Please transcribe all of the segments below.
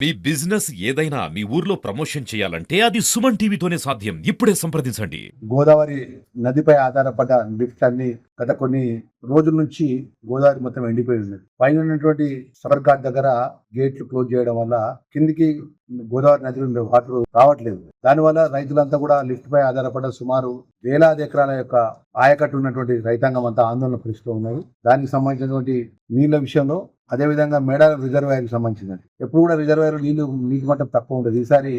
మీ business ఏదైనా మీ ఊర్లో promotion చేయాలంటే అది సుమన్ టీవీతోనే సాధ్యం. ఇప్పుడే సంప్రదించండి. గోదావరి నదిపై ఆధారపడ్డ లిఫ్ట్ అన్ని గత కొన్ని రోజుల నుంచి గోదావరి మొత్తం ఎండిపోయి ఉన్నది. పైన ఉన్నటువంటి సబర్ ఘాట్ దగ్గర గేట్లు క్లోజ్ చేయడం వల్ల కిందికి గోదావరి నదిలో వాటర్ రావట్లేదు. దానివల్ల రైతులంతా కూడా లిఫ్ట్ పై ఆధారపడ్డ సుమారు వేలాది ఎకరాల యొక్క ఆయకట్టు ఉన్నటువంటి రైతాంగం అంతా ఆందోళన పరిస్థితిలో ఉన్నారు దానికి సంబంధించినటువంటి నీళ్ళ విషయంలో అదేవిధంగా మేడారం రిజర్వాయర్కి సంబంధించినది. ఎప్పుడు కూడా రిజర్వాయర్ నీళ్ళు నీటి మట్టం తక్కువ ఉంటుంది ఈసారి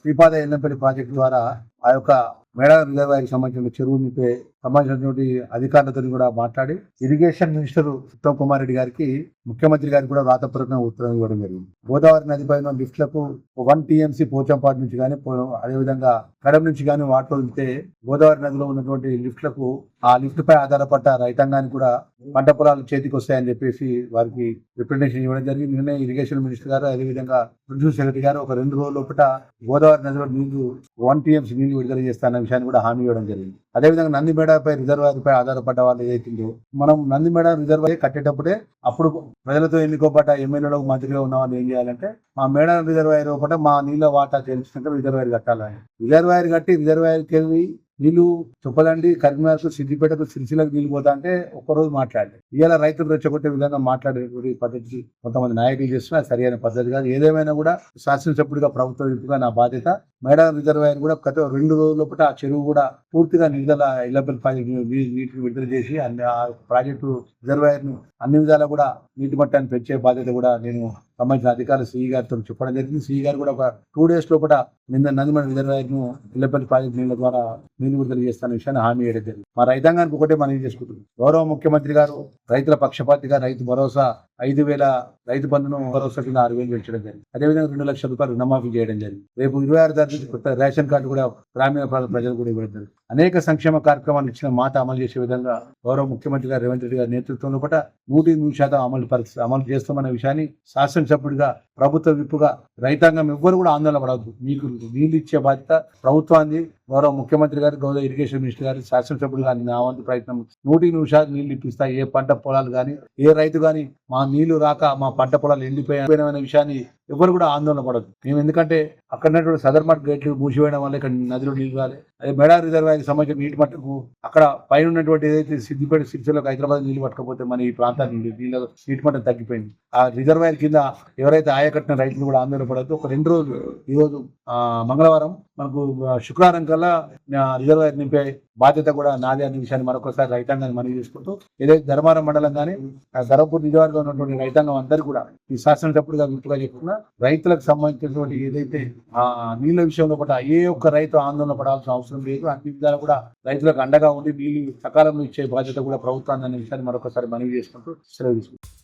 శ్రీపాద ఎల్లంపల్లి ప్రాజెక్టు ద్వారా ఆ యొక్క మేడారం రిజర్వాయర్కి సంబంధించిన చెరువు నింపే సంబంధించినటువంటి అధికారులతో కూడా మాట్లాడి ఇరిగేషన్ మినిస్టర్ ఉత్తమ్ కుమార్ రెడ్డి గారికి ముఖ్యమంత్రి గారికి కూడా రాతపూర్వకంగా ఉత్తరం ఇవ్వడం జరిగింది. గోదావరి నది పైన లిఫ్ట్లకు వన్ టీఎంసీ పోచంపాటి నుంచి కానీ అదేవిధంగా కడం నుంచి కానీ వాటర్ ఉంటే గోదావరి నదిలో ఉన్నటువంటి లిఫ్ట్లకు ఆ లిఫ్ట్ పై ఆధారపడ్డ రైతాంగానికి కూడా పంట పొలాలు చేతికి వస్తాయని చెప్పేసి వారికి రిప్రజెంటేషన్ ఇవ్వడం జరిగింది. నిన్నే ఇరిగేషన్ మినిస్టర్ గారు అదేవిధంగా ప్రిన్సిపల్ సెక్రటరీ గారు ఒక రెండు రోజుల లోపల గోదావరి నదిలో నీళ్ళు వన్ టీఎంసీ నీళ్ళు విడుదల చేస్తాన్న విషయాన్ని కూడా హామీ ఇవ్వడం జరిగింది. అదేవిధంగా నందిమేడపై రిజర్వాయర్ పై ఆధారపడ్డ వాళ్ళు ఏదైతుందో మనం నందిమేడ రిజర్వాయర్ కట్టేటప్పుడే అప్పుడు ప్రజలతో ఎన్నుకోబడ్డ ఎమ్మెల్యేలో మంత్రిగా ఉన్న వాళ్ళు ఏం చేయాలంటే మా మేడ రిజర్వాయర్ ఒకట మా నీళ్ళ వాటా తెలుసుకుంటే రిజర్వాయర్ కట్టాలని రిజర్వాయర్ కట్టి రిజర్వాయర్కి వెళ్ళి నీళ్ళు చొప్పదండి కరీంనగర్కు సిద్దిపేటకు సిరిసిలకు నీళ్ళు పోతా అంటే ఒక్కరోజు మాట్లాడలేదు. ఇవాళ రైతులు రెచ్చగొట్టే విధంగా మాట్లాడే పద్ధతి కొంతమంది నాయకులు చేస్తున్నా సరైన పద్ధతి కాదు. ఏదేమైనా కూడా శాసనసభ్యుడిగా ప్రభుత్వ విప్పుగా నా బాధ్యత మేడారం రిజర్వాయర్ కూడా గత రెండు రోజుల లోపల ఆ చెరువు కూడా పూర్తిగా నిధుల ఇలబెల్ ప్రాజెక్టు నీటిని విడుదల చేసి అన్ని ఆ ప్రాజెక్టు రిజర్వాయర్ను అన్ని విధాలా కూడా నీటి మట్టాన్ని పెంచే బాధ్యత కూడా నేను సంబంధించిన అధికారులు సిఈ గారితో చెప్పడం జరిగింది. సిఈ గారు కూడా ఒక టూ డేస్ లోపల నిన్న నందిమణ రిజర్వాయర్ను ఇళ్ళపల్లి ప్రాజెక్టు నీళ్ళ ద్వారా నీళ్ళు విడుదల చేస్తాన విషయాన్ని హామీ వేయడం జరిగింది. మా రైతాంగానికి ఒకటే మనం చేసుకుంటుంది గౌరవ ముఖ్యమంత్రి గారు రైతుల పక్షపాతిగా రైతు భరోసా ఐదు వేల రైతు బంధును భరోసా కింద ఆరు వేలు పెంచడం జరిగింది. అదేవిధంగా రెండు లక్షల రూపాయలు రుణమాఫీ చేయడం జరిగింది. రేపు ఇరవై ఆరు తారీఖు కొత్త రేషన్ కార్డు కూడా గ్రామీణ ప్రాంత ప్రజలు కూడా ఇవ్వడం జరిగింది. అనేక సంక్షేమ కార్యక్రమాలు ఇచ్చిన మాట అమలు చేసే విధంగా గౌరవ ముఖ్యమంత్రి గారు రేవంత్ రెడ్డి గారి నేతృత్వంలో పట నూటి నూరు శాతం అమలు పరిస్థితి అమలు చేస్తామన్న విషయాన్ని శాసనసభ్యుడిగా ప్రభుత్వ విప్పుగా రైతాంగం ఎవ్వరు కూడా ఆందోళన పడవద్దు. మీకు నీళ్ళు ఇచ్చే బాధ్యత ప్రభుత్వాన్ని గౌరవ ముఖ్యమంత్రి గారు గౌరవ ఇరిగేషన్ మినిస్టర్ గారు శాసనసభ్యులు కానీ నా వంతు ప్రయత్నం. నూటి నిమిషాలు నీళ్ళు ఇప్పిస్తా ఏ పంట పొలాలు కానీ ఏ రైతు కానీ మా నీళ్ళు రాక మా పంట పొలాలు ఎండిపోయిన విషయాన్ని ఎవరు కూడా ఆందోళన పడదు మేము ఎందుకంటే అక్కడ సదర్మట్ సదర్ గేట్లు మూసివేయడం వల్ల ఇక్కడ నదిలో నీళ్ళు రాలే. అదే మెడా రిజర్వాయర్కి సంబంధించిన నీటి మట్టుకు అక్కడ పైన ఉన్నటువంటి ఏదైతే సిద్దిపేట సిరిసిల్లకు హైదరాబాద్ నీళ్ళు పట్టకపోతే మన ఈ ప్రాంతానికి నీళ్ళ నీటి మట్టం తగ్గిపోయింది. ఆ రిజర్వాయర్ కింద ఎవరైతే ఆయకట్టిన రైతులు కూడా ఆందోళన పడద్దు. ఒక రెండు రోజులు ఈ రోజు మంగళవారం మనకు శుక్రవారం కల్లా రిజర్వాయర్ నింపే బాధ్యత కూడా నాదే అనే విషయాన్ని మరొకసారి రైతాంగాన్ని మనవి చేసుకుంటూ ఏదైతే ధర్మారం మండలం కానీ ధర్మపూర్ నిజవర్గం ఉన్నటువంటి రైతాంగం అందరూ కూడా ఈ శాసనసభ్యుడిగా గుర్తుగా చెప్తున్నా రైతులకు సంబంధించినటువంటి ఏదైతే ఆ నీళ్ళ విషయంలో కూడా ఏ ఒక్క రైతు ఆందోళన పడాల్సిన అవసరం లేదు. అన్ని విధాలు కూడా రైతులకు అండగా ఉండి నీళ్ళు సకాలంలో ఇచ్చే బాధ్యత కూడా ప్రభుత్వాన్ని అనే విషయాన్ని మరొకసారి మనవి చేసుకుంటూ సెలవు తీసుకుంటాం